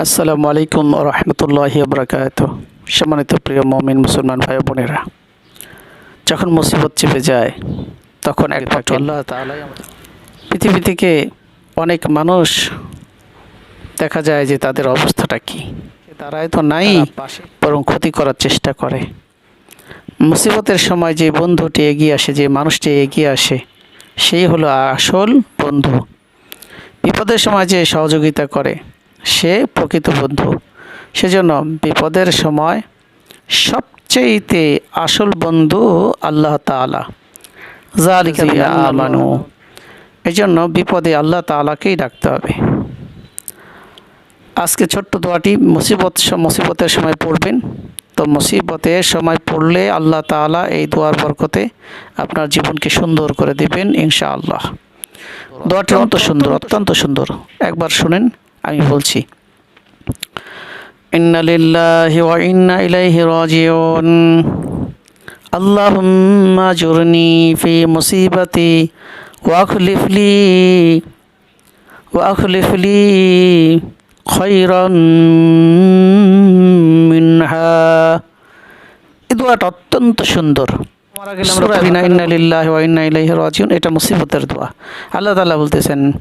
আসসালামু আলাইকুম রহমতুল্লাহি বরকাত সম্মানিত প্রিয় মমিন মুসলমান ভাই বোনেরা যখন মুসিবত চেপে যায় তখন একমাত্র আল্লাহ পৃথিবী থেকে অনেক মানুষ দেখা যায় যে তাদের অবস্থাটা কি। তারাই তো নাই বরং ক্ষতি করার চেষ্টা করে। মুসিবতের সময় যে বন্ধুটি এগিয়ে আসে যে মানুষটি এগিয়ে আসে সেই হলো আসল বন্ধু। বিপদের সময় যে সহযোগিতা করে সে প্রকৃত বন্ধু। সেজন্য বিপদের সময় সবচেয়েতে আসল বন্ধু আল্লাহ তাআলা। জালিকা আমানু। এই জন্য বিপদে আল্লাহ তাআলাকেই ডাকতে হবে। আজকে ছোট্ট দোয়াটি মুসিবত মুসিবতের সময় পড়বেন। তো মুসিবতের সময় পড়লে আল্লাহ তাআলা এই দোয়ার বরকতে আপনার জীবনকে সুন্দর করে দিবেন ইনশাআল্লাহ। দোয়াটি অত্যন্ত সুন্দর অত্যন্ত সুন্দর। একবার শুনেন। আমি বলছি। ইন্না ওয়া ইন্না ইলাইহি রাজিউন। আল্লাহুম্মা জুরনি ফি মুসিবাতি ওয়া আখলিফ লি ওয়া আখলিফ লি খায়রান মিনহা। এই দোয়াটা অত্যন্ত সুন্দর। এটা মুসিবতের দোয়া। আল্লাহ তাআলা বলতেছেন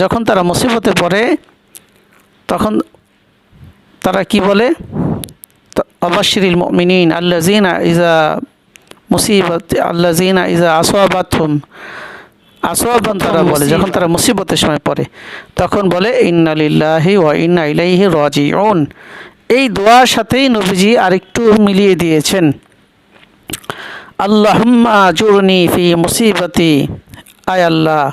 যখন তারা মুসিবতে পড়ে তখন তারা কি বলে? অবাশিরিল মুমিনিন আল্লাযিনা ইজা মুসিবত আল্লাযিনা ইজা আসওয়াবাতহুম। আসওয়াবান তারা বলে যখন তারা মুসিবতের সময় পড়ে তখন বলে ইন্না লিল্লাহি ওয়া ইন্না ইলাইহি রাজিউন। এই দোয়ার সাথেই নবীজি আরেকটু মিলিয়ে দিয়েছেন। আল্লাহুম্মা জুরনি ফি মুসিবতি। আয় আল্লাহ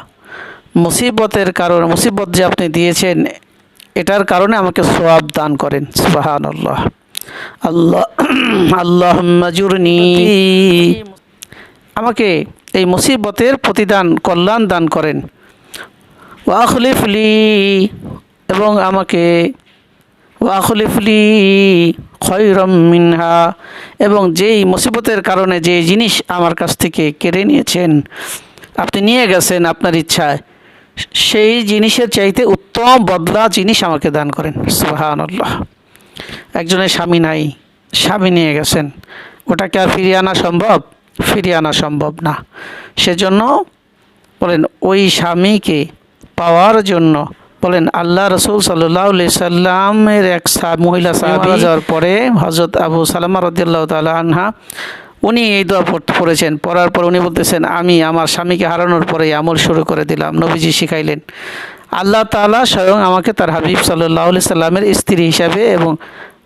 মুসিবতের কারণে মুসিবত যে আপনি দিয়েছেন এটার কারণে আমাকে সোয়াব দান করেন সুবাহান আল্লাহ আল্লাহ আল্লাহুম্মা জুরনি। আমাকে এই মুসিবতের প্রতিদান, কল্যাণ দান করেন। ওয়াখলিফলি এবং আমাকে ওয়াখলিফলি খয়রম মিনহা, এবং যেই মুসিবতের কারণে যে জিনিস আমার কাছ থেকে কেড়ে নিয়েছেন, আপনি নিয়ে গেছেন আপনার ইচ্ছায় সেই জিনিসের চাইতে উত্তম বদলা জিনিস আমাকে দান করেন। সুহান আল্লাহ একজনের স্বামী নাই স্বামী নিয়ে গেছেন। ওটাকে আর ফিরিয়ে আনা সম্ভব? ফিরিয়ে আনা সম্ভব না। সেজন্য বলেন ওই স্বামীকে পাওয়ার জন্য বলেন আল্লাহ রসুল সাল্লাহ সাল্লামের এক মহিলা সাহাবি যাওয়ার পরে হজরত আবু সালামা রদিয়াল্লাহ তালা আনহা উনি এই দোয়া পড়েছেন। পড়ার পর উনি বলতেছেন, আমি আমার স্বামীকে হারানোর পরে আমল শুরু করে দিলাম। নবীজি শিখাইলেন। আল্লাহ তালা স্বয়ং আমাকে তার হাবিব সাল্লাহ সাল্লামের স্ত্রী হিসাবে এবং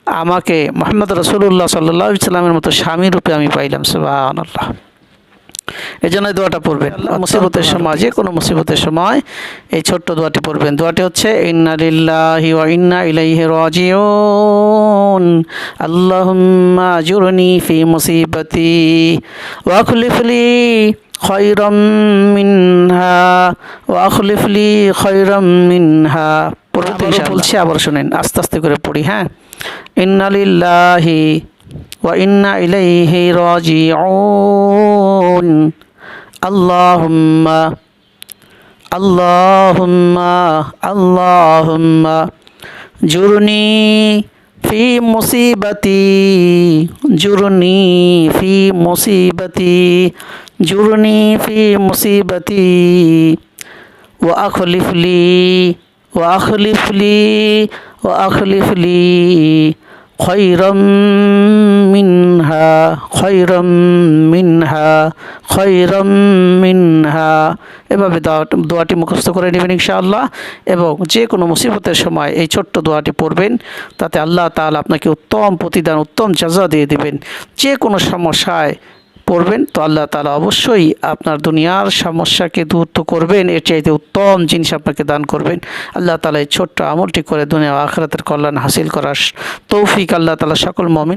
আমাকে মোহাম্মদ রসুল্লাহ সাল্লাহ সাল্লামের মতো স্বামী রূপে আমি পাইলাম। সুবাহ আল্লাহ এই জন্য দোয়াটা পড়বেন। মুসিবতের সময় যে কোনো মুসিবতের সময় এই ছোট্ট দোয়াটি পড়বেন। দোয়াটি হচ্ছে ইন্না লিল্লাহি ওয়া ইন্না ইলাইহি রাজিউন। আল্লাহুম্মা জুরনি ফি মুসিবতি ওয়া খুলিফলি খৈরম মিনহা ওয়া খুলিফলি খৈরম মিনহা। পরবর্তী বলছি আবার শুনেন আস্তে আস্তে করে পড়ি হ্যাঁ? ইন্নালিল্লাহি ওয়া ইন্না ইলাইহি রাজিউন। اللهم اللهم اللهم جرني في مصيبتي جرني في مصيبتي جرني في مصيبتي وأخلف لي وأخلف لي وأخلف لي خيرا মিনহা, খৈরম মিনহা খৈরম মিনহা। এভাবে দোয়াটি মুখস্থ করে নেবেন ইনশাআল্লাহ এবং যে কোনো মুসিবতের সময় এই ছোট্ট দোয়াটি পড়বেন, তাতে আল্লাহ তাল আপনাকে উত্তম প্রতিদান, উত্তম যাজা দিয়ে দেবেন। যে কোনো সমস্যায় পড়বেন, তো আল্লাহ তালা অবশ্যই আপনার দুনিয়ার সমস্যাকে দূর তো করবেন, এর চাইতে উত্তম জিনিস আপনাকে দান করবেন। আল্লাহ তালা এই ছোট্ট আমলটি করে দুনিয়া আখরাতের কল্যাণ হাসিল করার তৌফিক আল্লাহ তালা সকল মমিন